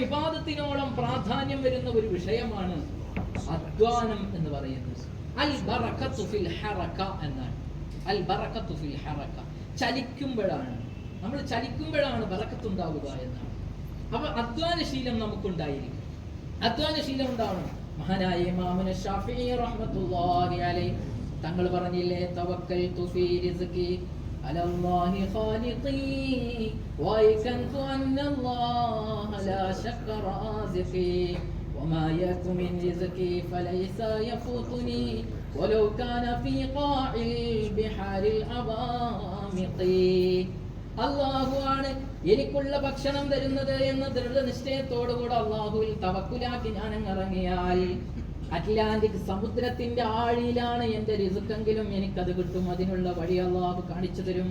ഇബാദത്തിനോളം പ്രാധാന്യം വരുന്ന ഒരു വിഷയമാണ് അധ്വാനം എന്ന് പറയുന്നത്. അൽ ഫിൽ ഹറക ഫിൽ ഹറക ചലിക്കുമ്പോഴാണ്. നമ്മൾ ചലിക്കുമ്പോഴാണ് ബറക്കത്തുണ്ടാവുക എന്നാണ്. അപ്പൊ അധ്വാനശീലം നമുക്കുണ്ടായിരിക്കും. അധ്വാനശീലം ഉണ്ടാവണം മഹാനായ ഇമാമുന ഷാഫി റഹ്മത്തുള്ളാഹി അലൈഹി തങ്ങൾ പറഞ്ഞില്ലേ തവക്കൽ അലല്ലാഹി ഖാലിഖി വൈകൻതു അന്നല്ലാഹ ലാ ശക്ക റാസിഖി وما يك من رزقي فليس يفوتني ولو كان في قاع البحار العوامق അള്ളാഹു ആണ് എനിക്കുള്ള ഭക്ഷണം തരുന്നത് എന്ന ദൃഢനിശ്ചയത്തോടുകൂടെ അള്ളാഹുവിൽ തവക്കുലാക്കി ഞാൻ അങ്ങ് ഇറങ്ങിയാൽ അറ്റ്ലാന്റിക് സമുദ്രത്തിന്റെ ആഴിയിലാണ് എന്റെ റിസുക്കെങ്കിലും എനിക്കത് കിട്ടും. അതിനുള്ള വഴി അള്ളാഹ് കാണിച്ചു തരും.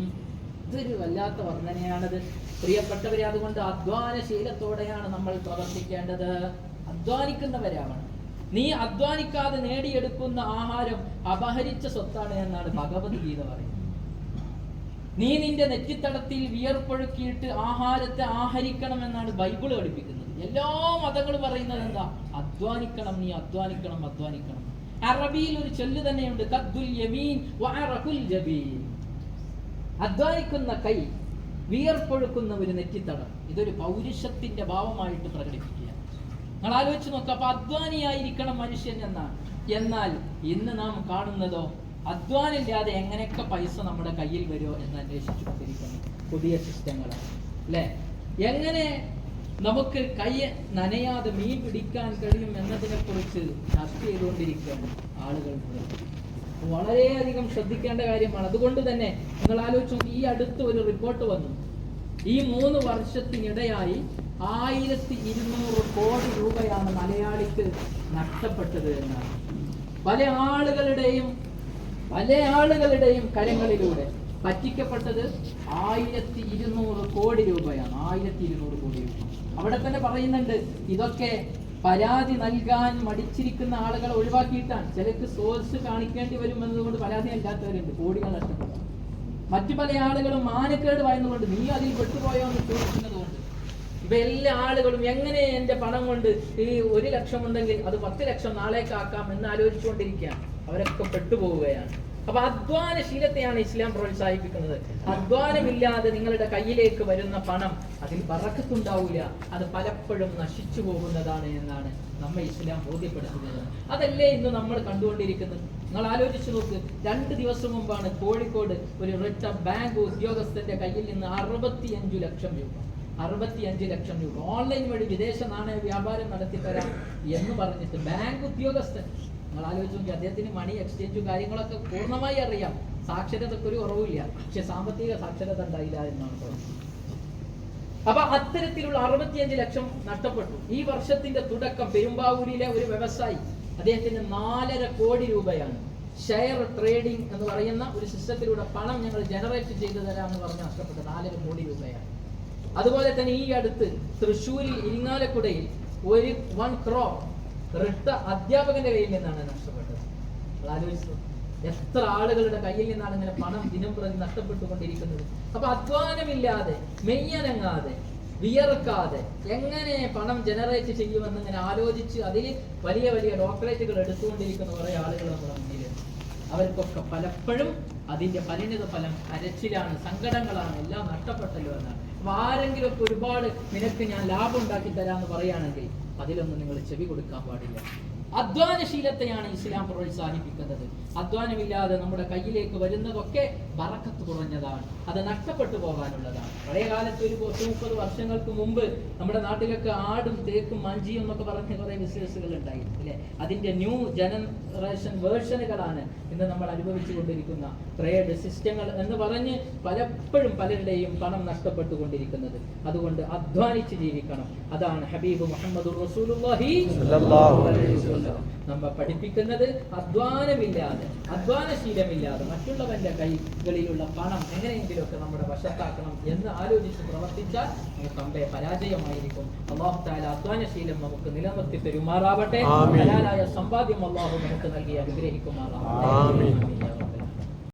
ഇതൊരു വല്ലാത്ത വർണനയാണത്. പ്രിയപ്പെട്ടവരെ അതുകൊണ്ട് അധ്വാനശീലത്തോടെയാണ് നമ്മൾ പ്രവർത്തിക്കേണ്ടത്. അധ്വാനിക്കുന്നവരാണ്. നീ അധ്വാനിക്കാതെ നേടിയെടുക്കുന്ന ആഹാരം അപഹരിച്ച സ്വത്താണ് എന്നാണ് ഭഗവത്ഗീത പറയുന്നത്. നീ നിന്റെ നെറ്റിത്തടത്തിൽ വിയർപ്പൊഴുക്കിയിട്ട് ആഹാരത്തെ ആഹരിക്കണം എന്നാണ് ബൈബിൾ പഠിപ്പിക്കുന്നത്. എല്ലാ മതങ്ങളും പറയുന്നത് എന്താ? അധ്വാനിക്കണം നീ അധ്വാനിക്കണം അധ്വാനിക്കണം. അറബിയിൽ ഒരു ചൊല്ല് തന്നെയുണ്ട് യമീൻ അധ്വാനിക്കുന്ന കൈ വിയർപ്പൊഴുക്കുന്ന ഒരു നെറ്റിത്തടം. ഇതൊരു പൗരുഷത്തിന്റെ ഭാവമായിട്ട് പ്രകടിപ്പിക്കുക നിങ്ങൾ ആലോചിച്ച് നോക്കുക അപ്പൊ അധ്വാനിയായിരിക്കണം മനുഷ്യൻ എന്നാണ് എന്നാൽ ഇന്ന് നാം കാണുന്നതോ അധ്വാനില്ലാതെ എങ്ങനെയൊക്കെ പൈസ നമ്മുടെ കയ്യിൽ വരുമോ എന്ന് അന്വേഷിച്ചു കൊണ്ടിരിക്കുന്നു പുതിയ സിസ്റ്റങ്ങളാണ്. അല്ലേ? എങ്ങനെ നമുക്ക് കൈ നനയാതെ മീൻ പിടിക്കാൻ കഴിയും എന്നതിനെ കുറിച്ച് ചർച്ച ചെയ്തുകൊണ്ടിരിക്കുകയാണ് ആളുകൾ. വളരെയധികം ശ്രദ്ധിക്കേണ്ട കാര്യമാണ്. അതുകൊണ്ട് തന്നെ നിങ്ങൾ ആലോചിച്ചു ഈ അടുത്ത് ഒരു റിപ്പോർട്ട് വന്നു. ഈ മൂന്ന് വർഷത്തിനിടയായി ആയിരത്തി ഇരുന്നൂറ് കോടി രൂപയാണ് മലയാളിക്ക് നഷ്ടപ്പെട്ടത് എന്നാണ്. പല ആളുകളുടെയും പല ആളുകളുടെയും കരങ്ങളിലൂടെ പറ്റിക്കപ്പെട്ടത് ആയിരത്തി ഇരുന്നൂറ് കോടി രൂപയാണ്. ആയിരത്തി ഇരുന്നൂറ് കോടി രൂപ. അവിടെ തന്നെ പറയുന്നുണ്ട് ഇതൊക്കെ പരാതി നൽകാൻ മടിച്ചിരിക്കുന്ന ആളുകളെ ഒഴിവാക്കിയിട്ടാണ്. ചിലക്ക് സോഴ്സ് കാണിക്കേണ്ടി വരും എന്നതുകൊണ്ട് പരാതി നൽകാത്തവരുണ്ട് കോടികൾ നഷ്ടപ്പെട്ടു. മറ്റു പല ആളുകളും മാനക്കേട് വായതുകൊണ്ട് നീ അതിൽ പെട്ടുപോയോ എന്ന് ചോദിക്കുന്നതുകൊണ്ട്. ഇപ്പൊ എല്ലാ ആളുകളും എങ്ങനെ എന്റെ പണം കൊണ്ട് ഈ ഒരു ലക്ഷം ഉണ്ടെങ്കിൽ അത് പത്ത് ലക്ഷം നാളേക്കാക്കാം എന്ന് ആലോചിച്ചുകൊണ്ടിരിക്കുകയാണ്. അവരൊക്കെ പെട്ടുപോവുകയാണ്. അപ്പൊ അധ്വാനശീലത്തെയാണ് ഇസ്ലാം പ്രോത്സാഹിപ്പിക്കുന്നത്. അധ്വാനമില്ലാതെ നിങ്ങളുടെ കയ്യിലേക്ക് വരുന്ന പണം അതിൽ പറക്കത്തുണ്ടാവില്ല അത് പലപ്പോഴും നശിച്ചു പോകുന്നതാണ് എന്നാണ് നമ്മെ ഇസ്ലാം ബോധ്യപ്പെടുത്തുന്നത്. അതല്ലേ ഇന്ന് നമ്മൾ കണ്ടുകൊണ്ടിരിക്കുന്നത്? നിങ്ങൾ ആലോചിച്ചു നോക്ക്. രണ്ട് ദിവസം മുമ്പാണ് കോഴിക്കോട് ഒരു റിട്ട ബാങ്ക് ഉദ്യോഗസ്ഥന്റെ കയ്യിൽ നിന്ന് അറുപത്തിയഞ്ചു ലക്ഷം രൂപ. അറുപത്തിയഞ്ച് ലക്ഷം രൂപ. ഓൺലൈൻ വഴി വിദേശ നാണയ വ്യാപാരം നടത്തി തരാം എന്ന് പറഞ്ഞിട്ട് ബാങ്ക് ഉദ്യോഗസ്ഥൻ നിങ്ങൾ ആലോചിച്ച് നോക്കി അദ്ദേഹത്തിന് മണി എക്സ്ചേഞ്ചും കാര്യങ്ങളൊക്കെ പൂർണമായി അറിയാം. സാക്ഷരതക്ക് ഒരു കുറവില്ല പക്ഷെ സാമ്പത്തിക സാക്ഷരത ഉണ്ടായില്ല എന്നാണ് പറയുന്നത് അപ്പൊ അത്തരത്തിലുള്ള അറുപത്തിയഞ്ച് ലക്ഷം നഷ്ടപ്പെട്ടു. ഈ വർഷത്തിന്റെ തുടക്കം പെരുമ്പാവൂരിലെ ഒരു വ്യവസായി. അദ്ദേഹത്തിന് നാലര കോടി രൂപയാണ്. ഷെയർ ട്രേഡിംഗ് എന്ന് പറയുന്ന ഒരു സിസ്റ്റത്തിലൂടെ പണം ഞങ്ങൾ ജനറേറ്റ് ചെയ്തു തരാമെന്ന് പറഞ്ഞ് നഷ്ടപ്പെട്ടത് നാലര കോടി രൂപയാണ്. അതുപോലെ തന്നെ ഈ അടുത്ത് തൃശ്ശൂരിൽ ഇരിങ്ങാലക്കുടയിൽ ഒരു വൺ ക്രോ റിട്ട അധ്യാപകന്റെ കയ്യിൽ നിന്നാണ് നഷ്ടപ്പെട്ടത് ആലോചിച്ചു. എത്ര ആളുകളുടെ കയ്യിൽ നിന്നാണ് ഇങ്ങനെ പണം ദിനം പ്രതി നഷ്ടപ്പെട്ടുകൊണ്ടിരിക്കുന്നത്. അപ്പൊ അധ്വാനമില്ലാതെ മെയ്യനങ്ങാതെ വിയർക്കാതെ എങ്ങനെ പണം ജനറേറ്റ് ചെയ്യുമെന്ന് ഇങ്ങനെ ആലോചിച്ച് അതിൽ വലിയ വലിയ ഡോക്ടറേറ്റുകൾ എടുത്തുകൊണ്ടിരിക്കുന്ന കുറെ ആളുകൾ നമ്മുടെ മുന്നിലുണ്ട് അവർക്കൊക്കെ പലപ്പോഴും അതിന്റെ പരിണിത ഫലം കരച്ചിലാണ് സങ്കടങ്ങളാണ് എല്ലാം നഷ്ടപ്പെട്ടല്ലോ എന്നാണ്. അപ്പൊ ആരെങ്കിലും ഒക്കെ ഒരുപാട് നിനക്ക് ഞാൻ ലാഭം ഉണ്ടാക്കി തരാമെന്ന് പറയുകയാണെങ്കിൽ അതിലൊന്നും നിങ്ങൾ ചെവി കൊടുക്കാൻ പാടില്ല. അധ്വാനശീലത്തെയാണ് ഇസ്ലാം പ്രോത്സാഹിപ്പിക്കുന്നത്. അധ്വാനമില്ലാതെ നമ്മുടെ കയ്യിലേക്ക് വരുന്നതൊക്കെ വറക്കത്ത് കുറഞ്ഞതാണ്. അത് നഷ്ടപ്പെട്ടു പോകാനുള്ളതാണ്. പഴയ കാലത്ത് ഒരു പത്ത് മുപ്പത് വർഷങ്ങൾക്ക് മുമ്പ് നമ്മുടെ നാട്ടിലൊക്കെ ആടും തേക്കും മഞ്ചിയും എന്നൊക്കെ പറഞ്ഞ കുറെ ബിസിനസ്സുകൾ ഉണ്ടായിരുന്നു അല്ലെ? അതിന്റെ ന്യൂ ജനറേഷൻ വേർഷനുകളാണ് ഇന്ന് നമ്മൾ അനുഭവിച്ചു കൊണ്ടിരിക്കുന്ന ട്രേഡ് സിസ്റ്റങ്ങൾ എന്ന് പറഞ്ഞ് പലപ്പോഴും പലരുടെയും പണം നഷ്ടപ്പെട്ടു നഷ്ടപ്പെട്ടുകൊണ്ടിരിക്കുന്നത്. അതുകൊണ്ട് അധ്വാനിച്ച് ജീവിക്കണം. അതാണ് ഹബീബ് മുഹമ്മദ് റസൂലുള്ളാഹി വസല്ലം നമ്മ പഠിപ്പിക്കുന്നത് അധ്വാനമില്ലാതെ അധ്വാനശീലമില്ലാതെ മറ്റുള്ളവന്റെ കൈകളിലുള്ള പണം എങ്ങനെയെങ്കിലുമൊക്കെ നമ്മുടെ വശത്താക്കണം എന്ന് ആലോചിച്ച് പ്രവർത്തിച്ചാൽ നമുക്ക് അമ്പേ പരാജയമായിരിക്കും. അള്ളാഹുത്താല അധ്വാനശീലം നമുക്ക് നിലനിർത്തി തരുമാറാവട്ടെ. ഹലാലായ സമ്പാദ്യം അള്ളാഹു നമുക്ക് നൽകി അനുഗ്രഹിക്കുമാറാവട്ടെ.